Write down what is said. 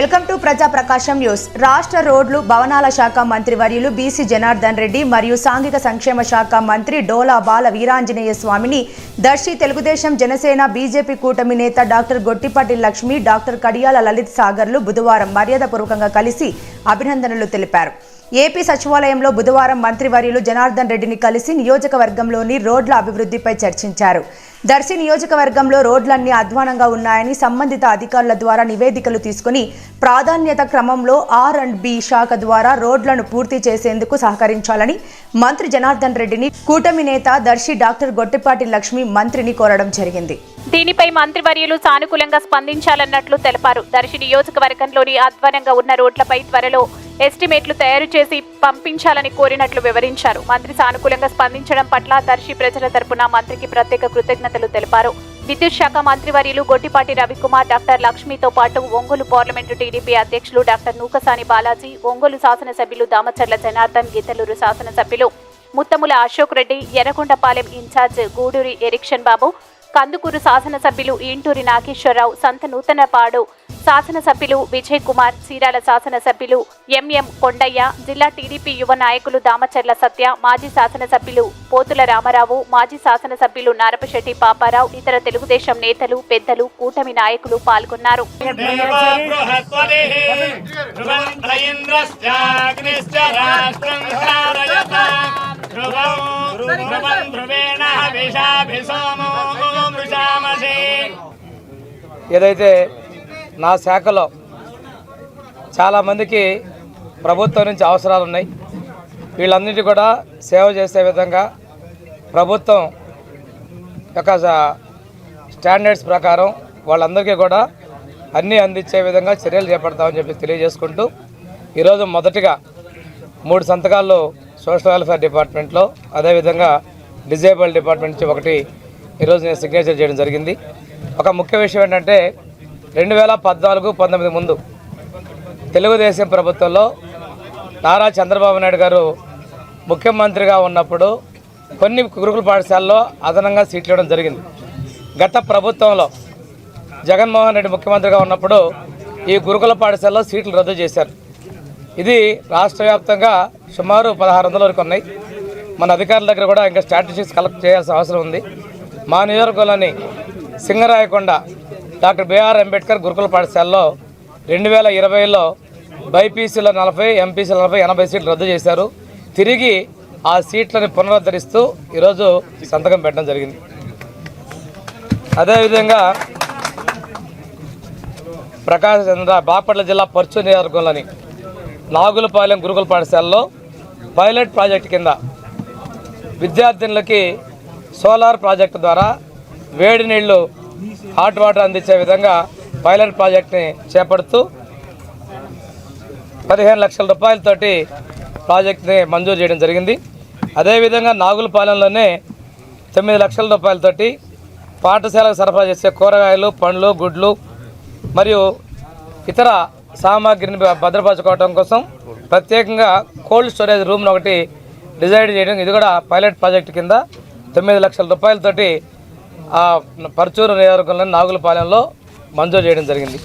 Welcome to ప్రజా ప్రకాశం news. రాష్ట్ర రోడ్లు భవనాల శాఖ మంత్రి వర్యులు బీసీ జనార్దన్ రెడ్డి మరియు సాంఘిక సంక్షేమ శాఖ మంత్రి డోలా బాల వీరాంజనేయ స్వామిని దర్శి తెలుగుదేశం జనసేన బీజేపీ కూటమి నేత డాక్టర్ గొట్టిపాటి లక్ష్మి డాక్టర్ కడియాల లలిత్ సాగర్లు బుధవారం మర్యాదపూర్వకంగా కలిసి అభినందనలు తెలిపారు. ఏపీ సచివాలయంలో బుధవారం మంత్రివర్యులు జనార్దన్ రెడ్డిని కలిసి నియోజకవర్గంలోని రోడ్ల అభివృద్ధిపై చర్చించారు. దర్శి నియోజకవర్గంలో రోడ్లన్నీ అధ్వానంగా ఉన్నాయని సంబంధిత అధికారుల ద్వారా నివేదికలు తీసుకుని ప్రాధాన్యత క్రమంలో ఆర్ అండ్ బి శాఖ ద్వారా రోడ్లను పూర్తి చేసేందుకు సహకరించాలని మంత్రి జనార్దన్ రెడ్డిని కూటమి నేత దర్శి డాక్టర్ గొట్టిపాటి లక్ష్మి మంత్రిని కోరడం జరిగింది. దీనిపై మంత్రివర్యులు సానుకూలంగా స్పందించాలన్నట్లు తెలిపారు. దర్శి నియోజకవర్గంలోని అధ్వానంగా ఉన్న రోడ్లపై త్వరలో ఎస్టిమేట్లు తయారు చేసి పంపించాలని కోరినట్లు వివరించారు. మంత్రి సానుకూలంగా స్పందించడం పట్ల దర్శి ప్రజల తరపున మంత్రికి ప్రత్యేక కృతజ్ఞతలు తెలిపారు. విద్యుత్ శాఖ మంత్రివర్యులు గొడ్డిపాటి రవికుమార్ డాక్టర్ లక్ష్మితో పాటు ఒంగోలు పార్లమెంటు టీడీపీ అధ్యక్షులు డాక్టర్ నూకసాని బాలాజీ ఒంగోలు శాసనసభ్యులు దామచర్ల జనార్దన్ గిద్దలూరు శాసనసభ్యులు ముత్తముల అశోక్ రెడ్డి ఎర్రగొండపాలెం ఇన్ఛార్జ్ గూడూరి ఎరిక్షన్ బాబు కందుకూరు శాసనసభ్యులు ఈంటూరి నాగేశ్వరరావు సంత నూతనపాడు శాసనసభ్యులు విజయ్ కుమార్ చీరాల శాసనసభ్యులు ఎంఎం కొండయ్య జిల్లా టీడీపీ యువ నాయకులు దామచర్ల సత్య మాజీ శాసనసభ్యులు పోతుల రామారావు మాజీ శాసనసభ్యులు నారపశెట్టి పాపారావు ఇతర తెలుగుదేశం నేతలు పెద్దలు కూటమి నాయకులు పాల్గొన్నారు. ఏదైతే నా శాఖలో చాలామందికి ప్రభుత్వం నుంచి అవసరాలు ఉన్నాయి. వీళ్ళందరికీ కూడా సేవ చేసే విధంగా ప్రభుత్వం యొక్క స్టాండర్డ్స్ ప్రకారం వాళ్ళందరికీ కూడా అన్నీ అందించే విధంగా చర్యలు చేపడతామని చెప్పి తెలియజేసుకుంటూ ఈరోజు మొదటిగా మూడు సంతకాలు సోషల్ వెల్ఫేర్ డిపార్ట్మెంట్లో అదేవిధంగా డిజేబుల్ డిపార్ట్మెంట్ నుంచి ఒకటి ఈరోజు నేను సిగ్నేచర్ చేయడం జరిగింది. ఒక ముఖ్య విషయం ఏంటంటే రెండు వేల పద్నాలుగు పంతొమ్మిది ముందు తెలుగుదేశం ప్రభుత్వంలో నారా చంద్రబాబు నాయుడు గారు ముఖ్యమంత్రిగా ఉన్నప్పుడు కొన్ని గురుకుల పాఠశాలలో అదనంగా సీట్లు ఇవ్వడం జరిగింది. గత ప్రభుత్వంలో జగన్మోహన్ రెడ్డి ముఖ్యమంత్రిగా ఉన్నప్పుడు ఈ గురుకుల పాఠశాలలో సీట్లు రద్దు చేశారు. ఇది రాష్ట్ర వ్యాప్తంగా సుమారు పదహారు వందల వరకు ఉన్నాయి. మన అధికారుల దగ్గర కూడా ఇంకా స్ట్రాటజీస్ కలెక్ట్ చేయాల్సిన అవసరం ఉంది. మా నియోజకవర్గంలోని సింగరాయకొండ డాక్టర్ బిఆర్ అంబేద్కర్ గురుకుల పాఠశాలలో రెండు వేల ఇరవైలో బైపీసీలో నలభై ఎంపీసీల నలభై ఎనభై సీట్లు రద్దు చేశారు. తిరిగి ఆ సీట్లను పునరుద్ధరిస్తూ ఈరోజు సంతకం పెట్టడం జరిగింది. అదేవిధంగా ప్రకాశం చంద్ర బాపట్ల జిల్లా పర్చు నియోజకవర్గంలోని నాగులపాలెం గురుకుల పాఠశాలలో పైలట్ ప్రాజెక్ట్ కింద విద్యార్థినులకి సోలార్ ప్రాజెక్టు ద్వారా వేడి నీళ్ళు హాట్ వాటర్ అందించే విధంగా పైలట్ ప్రాజెక్ట్ని చేపడుతూ పదిహేను లక్షల రూపాయలతోటి ప్రాజెక్ట్ని మంజూరు చేయడం జరిగింది. అదేవిధంగా నాగులపాలెంలోనే తొమ్మిది లక్షల రూపాయలతోటి పాఠశాలకు సరఫరా చేసే కూరగాయలు పండ్లు గుడ్లు మరియు ఇతర సామాగ్రిని భద్రపరచుకోవడం కోసం ప్రత్యేకంగా కోల్డ్ స్టోరేజ్ రూమ్ను ఒకటి డిజైన్ చేయడం. ఇది కూడా పైలట్ ప్రాజెక్ట్ కింద తొమ్మిది లక్షల రూపాయలతోటి పరచూరు నియోజకవర్గంలోని నాగులపాలెంలో మంజూరు చేయడం జరిగింది.